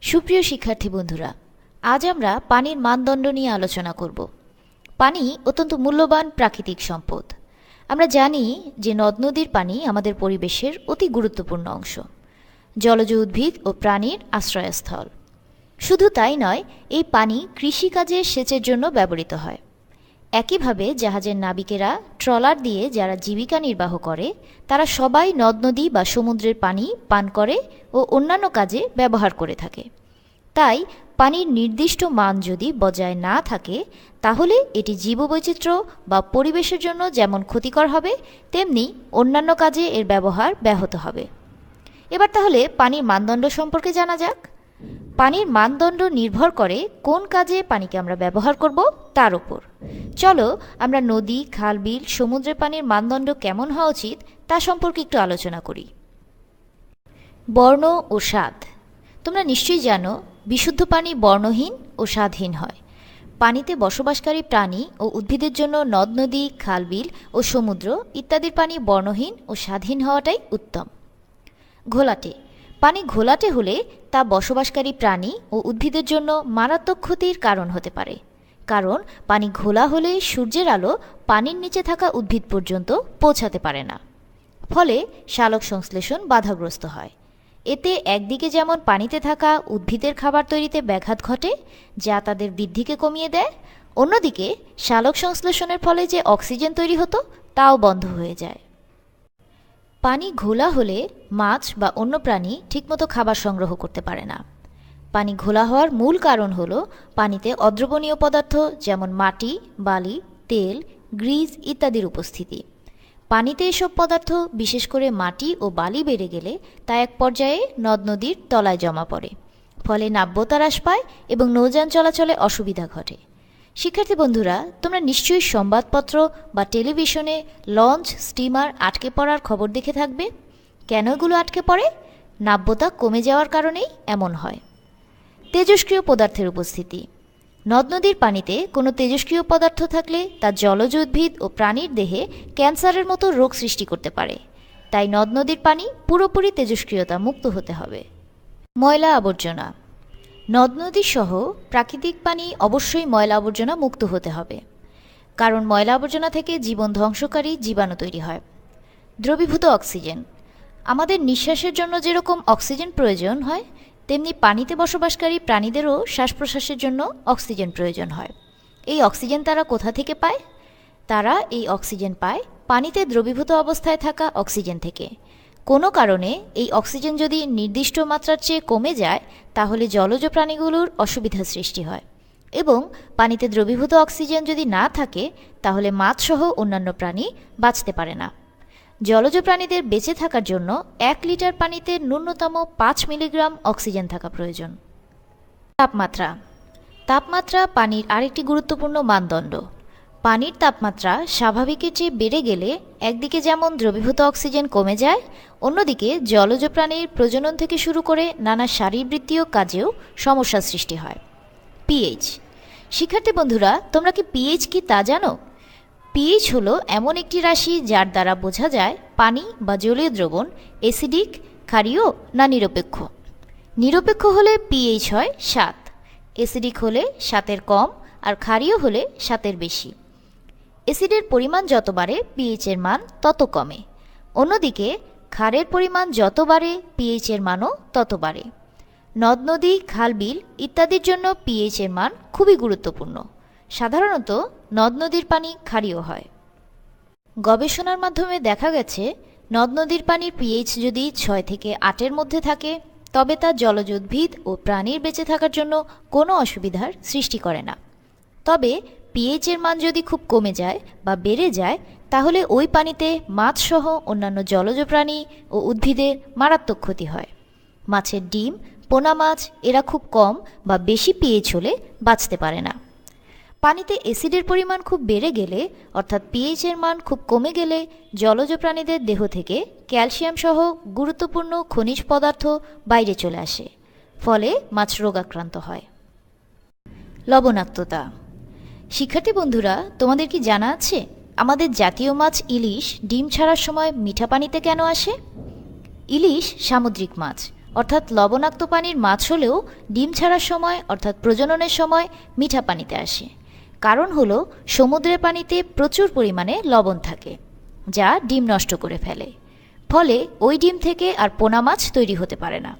সুপ্রিয় শিক্ষার্থী বন্ধুরা, আজ আমরা পানির মানদণ্ড নিয়ে আলোচনা করব। পানি অত্যন্ত মূল্যবান প্রাকৃতিক সম্পদ। আমরা জানি যে নদ নদীর পানি আমাদের পরিবেশের অতি গুরুত্বপূর্ণ অংশ। জলজ উদ্ভিদ ও প্রাণীর আশ্রয়স্থল। শুধু তাই নয়, এই পানি কৃষিকাজে সেচের জন্য ব্যবহৃত হয়। একইভাবে জাহাজের নাবিকেরা ট্রলার দিয়ে যারা জীবিকা নির্বাহ করে, তারা সবাই নদ নদী বা সমুদ্রের পানি পান করে ও অন্যান্য কাজে ব্যবহার করে থাকে। তাই পানির নির্দিষ্ট মান যদি বজায় না থাকে, তাহলে এটি জীববৈচিত্র্য বা পরিবেশের জন্য যেমন ক্ষতিকর হবে, তেমনি অন্যান্য কাজে এর ব্যবহার ব্যাহত হবে। এবার তাহলে পানির মানদণ্ড সম্পর্কে জানা যাক। পানির মানদণ্ড নির্ভর করে কোন কাজে পানিকে আমরা ব্যবহার করব তার উপর। চলো আমরা নদী, খাল, বিল, সমুদ্রের পানির মানদণ্ড কেমন হওয়া উচিত তা সম্পর্কে একটু আলোচনা করি। বর্ণ ও স্বাদ। তোমরা নিশ্চয়ই জানো, বিশুদ্ধ পানি বর্ণহীন ও স্বাদহীন হয়। পানিতে বসবাসকারী প্রাণী ও উদ্ভিদের জন্য নদ, নদী খালবিল ও সমুদ্র ইত্যাদির পানি বর্ণহীন ও স্বাধীন হওয়াটাই উত্তম। ঘোলাটে। পানি ঘোলাটে হলে তা বসবাসকারী প্রাণী ও উদ্ভিদের জন্য মারাত্মক ক্ষতির কারণ হতে পারে। কারণ পানি ঘোলা হলে সূর্যের আলো পানির নিচে থাকা উদ্ভিদ পর্যন্ত পৌঁছাতে পারে না। ফলে শালক সংশ্লেষণ বাধাগ্রস্ত হয়। এতে একদিকে যেমন পানিতে থাকা উদ্ভিদের খাবার তৈরিতে ব্যাঘাত ঘটে, যা তাদের বৃদ্ধিকে কমিয়ে দেয়, অন্যদিকে শালক সংশ্লেষণের ফলে যে অক্সিজেন তৈরি হতো, তাও বন্ধ হয়ে যায়। পানি ঘোলা হলে মাছ বা অন্য প্রাণী ঠিকমতো খাবার সংগ্রহ করতে পারে না। পানি ঘোলা হওয়ার মূল কারণ হলো পানিতে অদ্রবণীয় পদার্থ যেমন মাটি, বালি, তেল, গ্রিজ ইত্যাদির উপস্থিতি। পানিতে এসব পদার্থ, বিশেষ করে মাটি ও বালি বেড়ে গেলে তা এক পর্যায়ে নদ নদীর তলায় জমা পড়ে। ফলে নাব্যতা হ্রাস পায় এবং নৌযান চলাচলে অসুবিধা ঘটে। শিক্ষার্থী বন্ধুরা, তোমরা নিশ্চয়ই সংবাদপত্র বা টেলিভিশনে লঞ্চ, স্টিমার আটকে পড়ার খবর দেখে থাকবে। কেন এগুলো আটকে পড়ে? নাব্যতা কমে যাওয়ার কারণেই এমন হয়। তেজস্ক্রিয় পদার্থের উপস্থিতি। নদ নদীর পানিতে কোনো তেজস্ক্রিয় পদার্থ থাকলে তা জলজ উদ্ভিদ ও প্রাণীর দেহে ক্যান্সারের মতো রোগ সৃষ্টি করতে পারে। তাই নদ নদীর পানি পুরোপুরি তেজস্ক্রিয়তা মুক্ত হতে হবে। ময়লা আবর্জনা। নদ নদী সহ প্রাকৃতিক পানি অবশ্যই ময়লা আবর্জনা মুক্ত হতে হবে। কারণ ময়লা আবর্জনা থেকে জীবন ধ্বংসকারী জীবাণু তৈরি হয়। দ্রবীভূত অক্সিজেন। আমাদের নিঃশ্বাসের জন্য যেরকম অক্সিজেন প্রয়োজন হয়, তেমনি পানিতে বসবাসকারী প্রাণীদেরও শ্বাস প্রশ্বাসের জন্য অক্সিজেন প্রয়োজন হয়। এই অক্সিজেন তারা কোথা থেকে পায়? তারা এই অক্সিজেন পায় পানিতে দ্রবীভূত অবস্থায় থাকা অক্সিজেন থেকে। কোনো কারণে এই অক্সিজেন যদি নির্দিষ্ট মাত্রার চেয়ে কমে যায়, তাহলে জলজ প্রাণীগুলোর অসুবিধা সৃষ্টি হয়। এবং পানিতে দ্রবীভূত অক্সিজেন যদি না থাকে, তাহলে মাছসহ অন্যান্য প্রাণী বাঁচতে পারে না। জলজ প্রাণীদের বেঁচে থাকার জন্য এক লিটার পানিতে ন্যূনতম পাঁচ মিলিগ্রাম অক্সিজেন থাকা প্রয়োজন। তাপমাত্রা। তাপমাত্রা পানির আরেকটি গুরুত্বপূর্ণ মানদণ্ড। পানির তাপমাত্রা স্বাভাবিকের চেয়ে বেড়ে গেলে একদিকে যেমন দ্রবীভূত অক্সিজেন কমে যায়, অন্যদিকে জলজ প্রাণীর প্রজনন থেকে শুরু করে নানা শারীরবৃত্তীয় কাজেও সমস্যা সৃষ্টি হয়। পিএইচ। শিক্ষার্থী বন্ধুরা, তোমরা কি পিএইচ কি তা জানো? পিএইচ হলো এমন একটি রাশি যার দ্বারা বোঝা যায় পানি বা জলীয় দ্রবণ অ্যাসিডিক, ক্ষারীয় না নিরপেক্ষ। নিরপেক্ষ হলে পিএইচ হয় সাত। অ্যাসিডিক হলে সাতের কম আর ক্ষারীয় হলে সাতের বেশি। অ্যাসিডের পরিমাণ যত বাড়ে পিএইচের মান তত কমে। অন্যদিকে, ক্ষারের পরিমাণ যত বাড়ে পিএইচের মানও তত বাড়ে। নদ, নদী, খাল, বিল ইত্যাদির জন্য পিএইচের মান খুবই গুরুত্বপূর্ণ। সাধারণত নদ, নদীর পানি ক্ষারীয় হয়। গবেষণার মাধ্যমে দেখা গেছে, নদ, নদীর পানির পিএইচ যদি ছয় থেকে আটের মধ্যে থাকে, তবে তা জলজ উদ্ভিদ ও প্রাণীর বেঁচে থাকার জন্য কোনো অসুবিধার সৃষ্টি করে না। তবে পিএইচের মান যদি খুব কমে যায় বা বেড়ে যায়, তাহলে ওই পানিতে মাছসহ অন্যান্য জলজ প্রাণী ও উদ্ভিদের মারাত্মক ক্ষতি হয়। মাছের ডিম, পোনা মাছ, এরা খুব কম বা বেশি পিএইচ হলে বাঁচতে পারে না। পানিতে অ্যাসিডের পরিমাণ খুব বেড়ে গেলে, অর্থাৎ পিএইচের মান খুব কমে গেলে, জলজ প্রাণীদের দেহ থেকে ক্যালসিয়াম সহ গুরুত্বপূর্ণ খনিজ পদার্থ বাইরে চলে আসে, ফলে মাছ রোগাক্রান্ত হয়। লবণাক্ততা শিক্ষার্থী বন্ধুরা, তোমাদের কি জানা আছে? আমাদের জাতীয় মাছ ইলিশ ডিম ছাড়ার সময় মিঠা পানিতে কেন আসে? ইলিশ সামুদ্রিক মাছ, অর্থাৎ লবণাক্ত পানির মাছ হলেও ডিম ছাড়ার সময়, অর্থাৎ প্রজননের সময়, মিঠা পানিতে আসে। কারণ হলো, সমুদ্রের পানিতে প্রচুর পরিমাণে লবণ থাকে, যা ডিম নষ্ট করে ফেলে। ফলে ওই ডিম থেকে আর পোনা মাছ তৈরি হতে পারে না।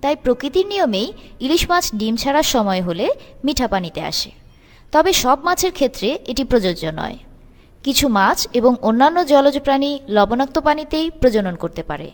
তাই প্রকৃতির নিয়মেই ইলিশ মাছ ডিম ছাড়ার সময় হলে মিঠা পানিতে আসে। তবে সব মাছের ক্ষেত্রে এটি প্রযোজ্য নয়। কিছু মাছ এবং অন্যান্য জলজ প্রাণী লবণাক্ত পানিতেই প্রজনন করতে পারে।